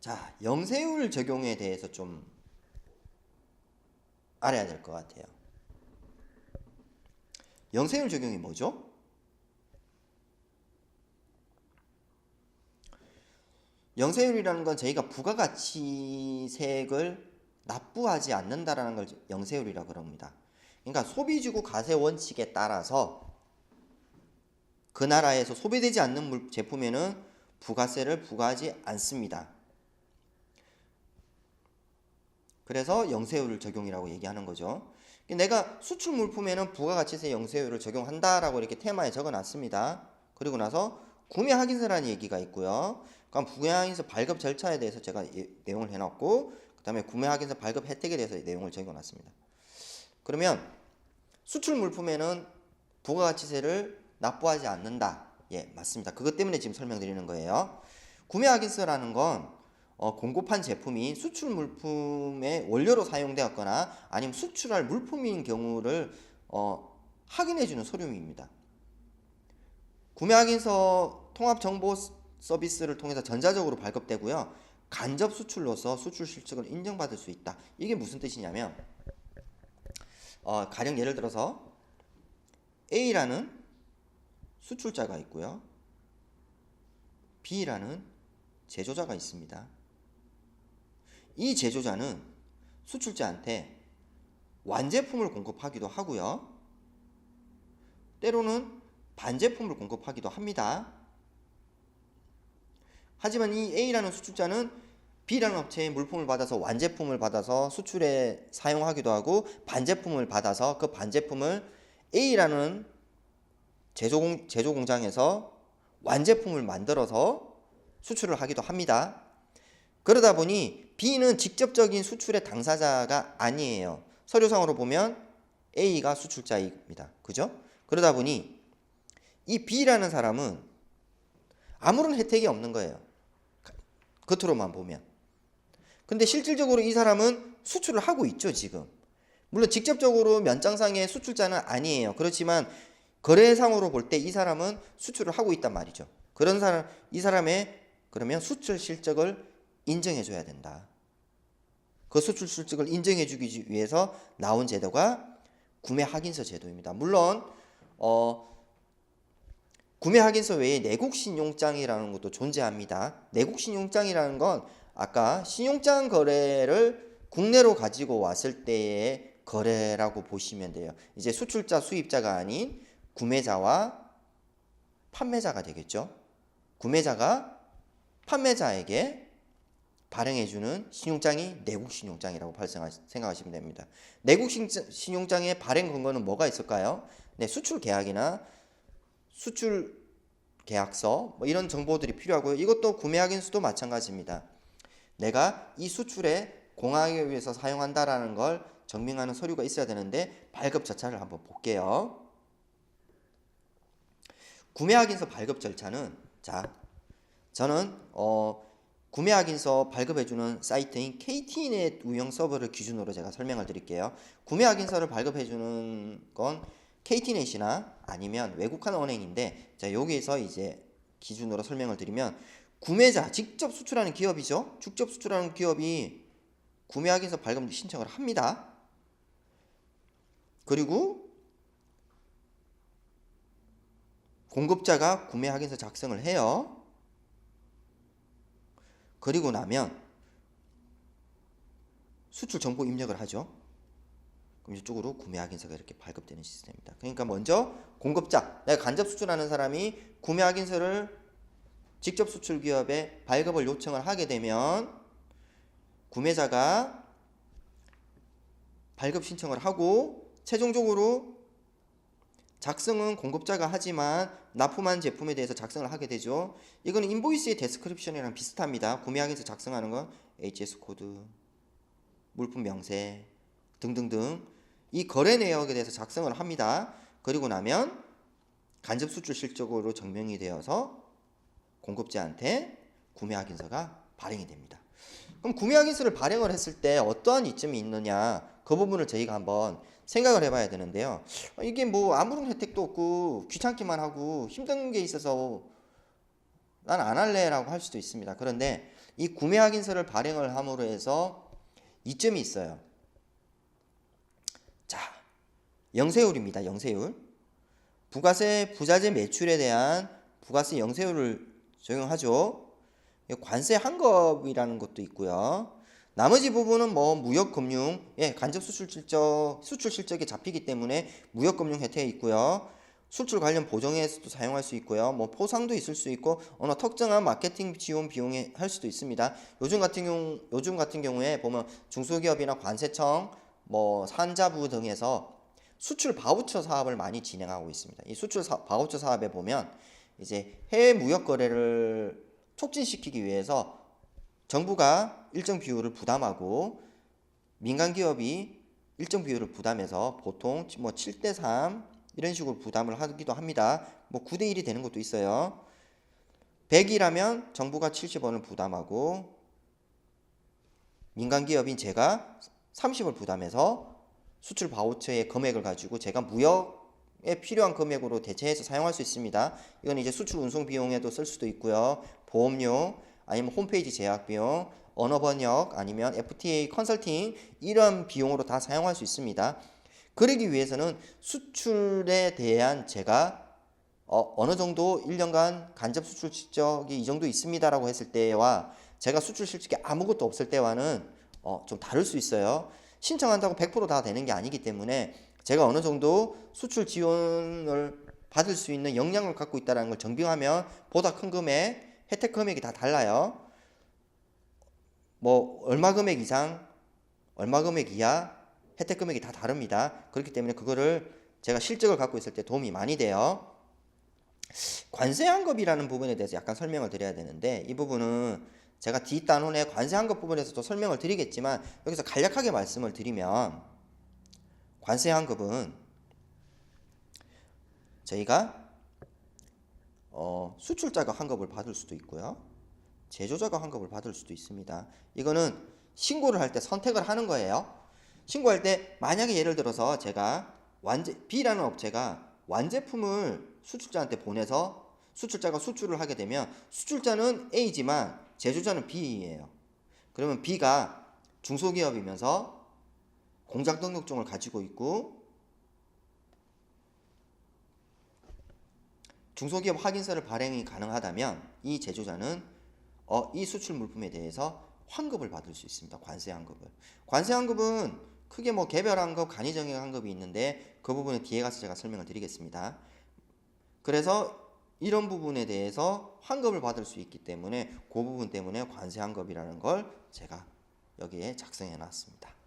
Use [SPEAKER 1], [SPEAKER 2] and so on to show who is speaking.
[SPEAKER 1] 자, 영세율 적용에 대해서 좀 알아야 될 것 같아요. 영세율 적용이 뭐죠? 영세율이라는 건 저희가 부가가치세액을 납부하지 않는다라는 걸 영세율이라고 그럽니다. 그러니까 소비주고 가세 원칙에 따라서 그 나라에서 소비되지 않는 물- 제품에는 부가세를 부과하지 않습니다. 그래서 영세율을 적용이라고 얘기하는 거죠. 내가 수출 물품에는 부가가치세 영세율을 적용한다라고 이렇게 테마에 적어놨습니다. 그리고 나서 구매 확인서라는 얘기가 있고요. 그럼 구매 확인서 발급 절차에 대해서 제가 예- 내용을 해놨고, 그 다음에 구매 확인서 발급 혜택에 대해서 내용을 적어놨습니다. 그러면 수출 물품에는 부가가치세를 납부하지 않는다. 예, 맞습니다. 그것 때문에 지금 설명드리는 거예요. 구매 확인서라는 건 어, 공급한 제품이 수출 물품의 원료로 사용되었거나 아니면 수출할 물품인 경우를 어, 확인해주는 서류입니다. 구매 확인서 통합 정보 스- 서비스를 통해서 전자적으로 발급되고요. 간접 수출로서 수출 실적을 인정받을 수 있다. 이게 무슨 뜻이냐면 어, 가령 예를 들어서 A라는 수출자가 있고요. B라는 제조자가 있습니다. 이 제조자는 수출자한테 완제품을 공급하기도 하고요. 때로는 반제품을 공급하기도 합니다. 하지만 이 A라는 수출자는 B라는 업체의 물품을 받아서 완제품을 받아서 수출에 사용하기도 하고 반제품을 받아서 그 반제품을 A라는 제조공, 제조공장에서 완제품을 만들어서 수출을 하기도 합니다. 그러다 보니 B는 직접적인 수출의 당사자가 아니에요. 서류상으로 보면 A가 수출자입니다. 그죠? 그러다 보니 이 B라는 사람은 아무런 혜택이 없는 거예요. 겉으로만 보면. 근데 실질적으로 이 사람은 수출을 하고 있죠, 지금. 물론 직접적으로 면장상의 수출자는 아니에요. 그렇지만 거래상으로 볼 때 이 사람은 수출을 하고 있단 말이죠. 그런 사람, 이 사람의 그러면 수출 실적을 인정해 줘야 된다. 그 수출 실적을 인정해 주기 위해서 나온 제도가 구매 확인서 제도입니다. 물론 어, 구매 확인서 외에 내국 신용장이라는 것도 존재합니다. 내국 신용장이라는 건 아까 신용장 거래를 국내로 가지고 왔을 때의 거래라고 보시면 돼요. 이제 수출자 수입자가 아닌 구매자와 판매자가 되겠죠. 구매자가 판매자에게 발행해주는 신용장이 내국 신용장이라고 생각하시면 됩니다. 내국 신- 신용장의 발행 근거는 뭐가 있을까요? 네, 수출 계약이나 수출 계약서 뭐 이런 정보들이 필요하고요. 이것도 구매 확인서도 마찬가지입니다. 내가 이 수출에 공항에 위해서 사용한다라는 걸 증명하는 서류가 있어야 되는데 발급 절차를 한번 볼게요. 구매 확인서 발급 절차는 자 저는 어 구매 확인서 발급해주는 사이트인 KTnet 운영 서버를 기준으로 제가 설명을 드릴게요. 구매 확인서를 발급해주는 건 KT넷이나 아니면 외국한 은행인데 자 여기에서 이제 기준으로 설명을 드리면 구매자 직접 수출하는 기업이죠. 직접 수출하는 기업이 구매 확인서 발급 신청을 합니다. 그리고 공급자가 구매 확인서 작성을 해요. 그리고 나면 수출 정보 입력을 하죠. 그럼 이쪽으로 구매 확인서가 이렇게 발급되는 시스템입니다. 그러니까 먼저 공급자, 내가 간접 수출하는 사람이 구매 확인서를 직접 수출 기업에 발급을 요청을 하게 되면 구매자가 발급 신청을 하고 최종적으로 작성은 공급자가 하지만 납품한 제품에 대해서 작성을 하게 되죠. 이거는 인보이스의 데스크립션이랑 비슷합니다. 구매 확인서 작성하는 건 HS 코드, 물품 명세 등등등 이 거래 내역에 대해서 작성을 합니다. 그리고 나면 간접 수출 실적으로 증명이 되어서 공급자한테 구매 확인서가 발행이 됩니다. 그럼 구매 확인서를 발행을 했을 때 어떠한 이점이 있느냐 그 부분을 저희가 한번 생각을 해봐야 되는데요. 어, 이게 뭐 아무런 혜택도 없고 귀찮기만 하고 힘든 게 있어서 난 안 할래라고 할 수도 있습니다. 그런데 이 구매 확인서를 발행을 함으로 해서 이점이 있어요. 자, 영세율입니다. 영세율. 부가세 부자재 매출에 대한 부가세 영세율을 적용하죠. 관세 한급이라는 것도 있고요. 나머지 부분은 뭐 무역 금융, 예, 간접 수출 실적, 수출 실적이 잡히기 때문에 무역 금융 혜택이 있고요. 수출 관련 보정에서도 사용할 수 있고요. 뭐 포상도 있을 수 있고 어느 특정한 마케팅 지원 비용에 할 수도 있습니다. 요즘 같은 경우 요즘 같은 경우에 보면 중소기업이나 관세청, 뭐 산자부 등에서 수출 바우처 사업을 많이 진행하고 있습니다. 이 수출 사, 바우처 사업에 보면 이제 해외 무역 거래를 촉진시키기 위해서 정부가 일정 비율을 부담하고 민간 기업이 일정 비율을 부담해서 보통 뭐 7대 3 이런 식으로 부담을 하기도 합니다. 뭐 9대 1이 되는 것도 있어요. 100이라면 정부가 70원을 부담하고 민간 기업인 제가 30을 부담해서 수출 바우처의 금액을 가지고 제가 무역에 필요한 금액으로 대체해서 사용할 수 있습니다. 이건 이제 수출 운송 비용에도 쓸 수도 있고요. 보험료 아니면 홈페이지 제약 비용, 언어 번역 아니면 FTA 컨설팅 이런 비용으로 다 사용할 수 있습니다. 그러기 위해서는 수출에 대한 제가 어, 어느 정도 1년간 간접 수출 실적이 이 정도 있습니다라고 했을 때와 제가 수출 실적이 아무것도 없을 때와는 어, 좀 다를 수 있어요. 신청한다고 100%다 되는 게 아니기 때문에 제가 어느 정도 수출 지원을 받을 수 있는 역량을 갖고 있다는 걸 증명하면 보다 큰 금액, 혜택 금액이 다 달라요. 뭐 얼마 금액 이상, 얼마 금액 이하 혜택 금액이 다 다릅니다. 그렇기 때문에 그거를 제가 실적을 갖고 있을 때 도움이 많이 돼요. 관세 환급이라는 부분에 대해서 약간 설명을 드려야 되는데 이 부분은 제가 뒷단원의 관세 환급 부분에서도 설명을 드리겠지만 여기서 간략하게 말씀을 드리면 관세 환급은 저희가 어, 수출자가 환급을 받을 수도 있고요. 제조자가 환급을 받을 수도 있습니다. 이거는 신고를 할 때 선택을 하는 거예요. 신고할 때 만약에 예를 들어서 제가 완제 B라는 업체가 완제품을 수출자한테 보내서 수출자가 수출을 하게 되면 수출자는 A지만 제조자는 B예요. 그러면 B가 중소기업이면서 공장 등록증을 가지고 있고 중소기업 확인서를 발행이 가능하다면 이 제조자는 어, 이 수출 물품에 대해서 환급을 받을 수 있습니다. 관세 환급을. 관세 환급은 크게 뭐 개별 환급, 간이 정액 환급이 있는데 그 부분은 뒤에 가서 제가 설명을 드리겠습니다. 그래서 이런 부분에 대해서 환급을 받을 수 있기 때문에 그 부분 때문에 관세 환급이라는 걸 제가 여기에 작성해 놨습니다.